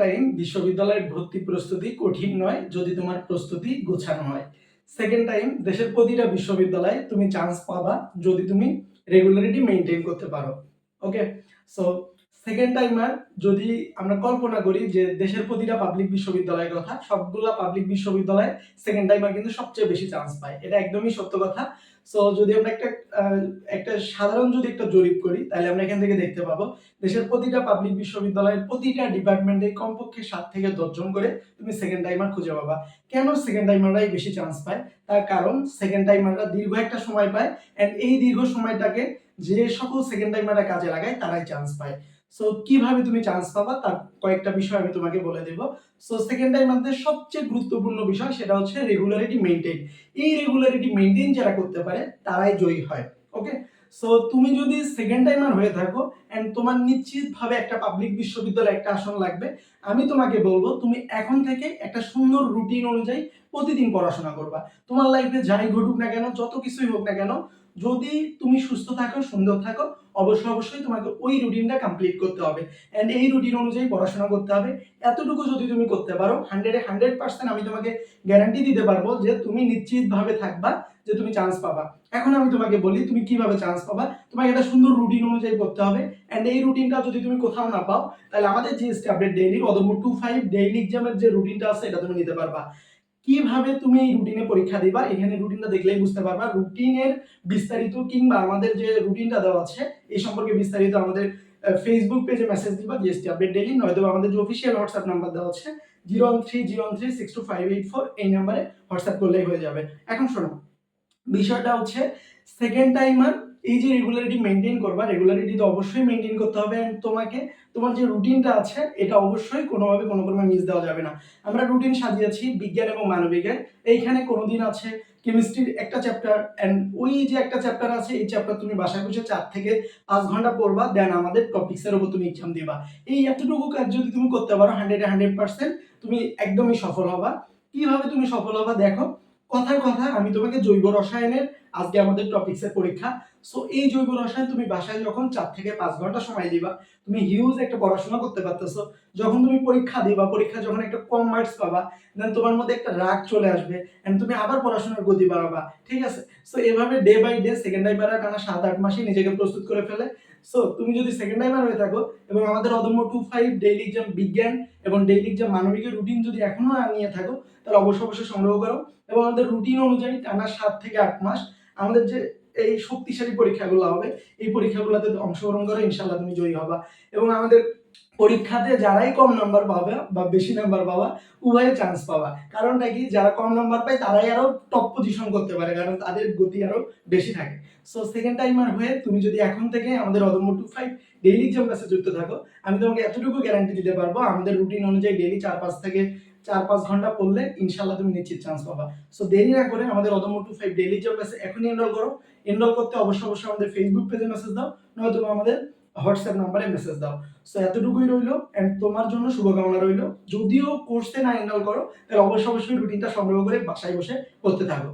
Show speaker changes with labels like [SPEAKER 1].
[SPEAKER 1] Time বিশ্ববিদ্যালয়ের ভর্তি প্রস্তুতি কঠিন নয়, যদি তোমার প্রস্তুতি গোছানো হয়। সেকেন্ড টাইম দেশের প্রতিটা বিশ্ববিদ্যালয়ে তুমি চান্স পাবা যদি তুমি রেগুলারিটি মেনটেন করতে পারো। ওকে সো সেকেন্ড টাইমার যদি আমরা কল্পনা করি যে দেশের প্রতিটা পাবলিক বিশ্ববিদ্যালয়ের কথা, সবগুলা পাবলিক বিশ্ববিদ্যালয়ে সেকেন্ড টাইমার কিন্তু সবচেয়ে বেশি চান্স পায়। এটা একদমই সত্য কথা। সো যদি আমরা একটা একটা সাধারণ যদি একটা জরিপ করি, তাহলে আমরা এখান থেকে দেখতে পাবো, দেশের প্রতিটা পাবলিক বিশ্ববিদ্যালয়ের প্রতিটা ডিপার্টমেন্টে কমপক্ষে সাত থেকে দশজন করে তুমি সেকেন্ড টাইমার খুঁজে পাবা। কেন সেকেন্ড টাইমাররাই বেশি চান্স পায়? তার কারণ সেকেন্ড টাইমাররা দীর্ঘ একটা সময় পায় অ্যান্ড এই দীর্ঘ সময়টাকে যে সকল সেকেন্ড টাইমাররা কাজে লাগায়, তারাই চান্স পায়। সো কীভাবে তুমি চান্স পাবা? তার কয়েকটা বিষয় আমি তোমাকে বলে দেব। সো সেকেন্ড টাইমারদের সবচেয়ে গুরুত্বপূর্ণ বিষয় সেটা হচ্ছে রেগুলারিটি মেনটেন এই রেগুলারিটি মেনটেন যারা করতে পারে, তারাই জয়ী হয়। ওকে সো তুমি যদি সেকেন্ড টাইমার হয়ে থাকো অ্যান্ড তোমার নিশ্চিতভাবে একটা পাবলিক বিশ্ববিদ্যালয়ে, একটা আসন লাগবে, আমি তোমাকে বলব, তুমি এখন থেকে একটা সুন্দর রুটিন অনুযায়ী প্রতিদিন পড়াশোনা করবা। তোমার লাইফে যাই ঘটুক না কেন, যত কিছুই হোক না কেন যদি তুমি সুস্থ থাকো, সুন্দর থাকো, অবশ্যই অবশ্যই তোমাকে ওই রুটিনটা কমপ্লিট করতে হবে। অ্যান্ড এই রুটিন অনুযায়ী পড়াশোনা করতে হবে। এতটুকু যদি তুমি করতে পারো হান্ড্রেডে হান্ড্রেড পার্সেন্ট আমি তোমাকে গ্যারান্টি দিতে পারব যে তুমি নিশ্চিতভাবে থাকবা, যে তুমি চান্স পাবা। এখন আমি তোমাকে বলি, তুমি কীভাবে চান্স পাবা? তোমাকে একটা সুন্দর রুটিন অনুযায়ী করতে হবে। অ্যান্ড এই রুটিনটা যদি তুমি কোথাও না পাও, তাহলে আমাদের যে আপডেট ডেইলি অদম্য টু ফাইভ ডেইলি এক্সামের যে রুটিনটা আছে, এটা তুমি নিতে পারবা। কীভাবে তুমি রুটিনে পরীক্ষা দিবা? এখানে রুটিনটা দেখলেই বুঝতে পারবা। রুটিনের বিস্তারিত কিংবা আমাদের যে রুটিনটা দেওয়া আছে, এই সম্পর্কে বিস্তারিত আমাদের ফেসবুক পেজে মেসেজ দিবা জিএসটি আপডেট ডেইলি নয়তো আমাদের যে অফিসিয়াল হোয়াটসঅ্যাপ নাম্বার দেওয়া আছে zero one three zero one three six two five eight four এই নাম্বারে হোয়াটসঅ্যাপ করলেই হয়ে যাবে। এখন শোনো, বিষয়টা হচ্ছে সেকেন্ড টাইমার এই যে রেগুলারিটি মেনটেন করবা রেগুলারিটি তো অবশ্যই মেনটেন করতে হবে and তোমাকে, তোমার যে রুটিনটা আছে, এটা অবশ্যই কোনোভাবে কোনো ক্রমে মিস দেওয়া যাবে না। আমরা রুটিন সাজিয়েছি বিজ্ঞান এবং মানবিকের। এইখানে কোনোদিন আছে কেমিস্ট্রির একটা চ্যাপ্টার অ্যান্ড ওই যে একটা চ্যাপ্টার আছে, এই চ্যাপ্টার তুমি বাসায় বসে চার থেকে পাঁচ ঘণ্টা পড়বা দেন আমাদের টপিক্সের উপর তুমি এক্সাম দিবা। এই এতটুকু কাজ যদি তুমি করতে পারো হান্ড্রেড হান্ড্রেড পার্সেন্ট তুমি একদমই সফল হবা। কীভাবে তুমি সফল হবা, দেখো। কথার কথা আমি তোমাকে জৈব রসায়নের আজকে আমাদের টপিক্সের পরীক্ষা। সো এই জৈব রসায়ন তুমি বাসায় যখন চার থেকে পাঁচ ঘণ্টা সময় দিবা, তুমি হিউজ একটা পড়াশোনা করতে পারতেছো। যখন তুমি পরীক্ষা দিবা, পরীক্ষা যখন একটা কম মার্কস পাবা দেন তোমার মধ্যে একটা রাগ চলে আসবে এন্ড তুমি আবার পড়াশোনার গতি বাড়াবা, ঠিক আছে? সো এভাবে day by day second timer টানা সাত আট মাসে নিজেকে প্রস্তুত করে ফেলে। সো তুমি যদি সেকেন্ড টাইমার হয়ে থাকো এবং আমাদের অদম্য টু ফাইভ ডেইলি এক্সাম বিজ্ঞান এবং ডেইলি এক্সাম মানবিকের রুটিন যদি এখনও নিয়ে থাকো, তাহলে অবশ্যই অবশ্যই সংগ্রহ করো এবং আমাদের রুটিন অনুযায়ী টানা সাত থেকে আট মাস আমাদের যে এই শক্তিশালী পরীক্ষাগুলো হবে, এই পরীক্ষাগুলোতে অংশগ্রহণ করে ইনশাল্লাহ তুমি জয়ী হবা এবং আমাদের পরীক্ষাতে যারাই কম নাম্বার পাবে বা বেশি নাম্বার পাবা, উভয়ে চান্স পাবা। কারণটা কি? যারা কম নাম্বার পায়, তারাই আরও টপ পজিশন করতে পারে, কারণ তাদের গতি আরও বেশি থাকে। সো সেকেন্ড টাইমার হয়ে তুমি যদি এখন থেকে আমাদের অদম্য টু ফাইভ ডেইলি এক্সাম ক্লাসে যুক্ত থাকো, আমি তোমাকে এতটুকু গ্যারান্টি দিতে পারব, আমাদের রুটিন অনুযায়ী ডেইলি চার পাঁচ থেকে চার পাঁচ ঘণ্টা পড়লে ইনশাল্লাহ তুমি নিশ্চিত চান্স পাবা। সো দেরি না করে আমাদের অদম্য টু ফাইভ ডেইলি এক্সাম ক্লাসে এখনই এনরোল করো। এনরোল করতে অবশ্যই অবশ্যই আমাদের ফেসবুক পেজে মেসেজ দাও নয় নয়তো আমাদের হোয়াটসঅ্যাপ নাম্বারে মেসেজ দাও। সো এতটুকুই রইল অ্যান্ড তোমার জন্য শুভকামনা রইল। যদিও কোর্সে না এনরোল করো, তাহলে অবশ্যই অবশ্যই রুটিনটা সংগ্রহ করে বাসায় বসে করতে থাকো।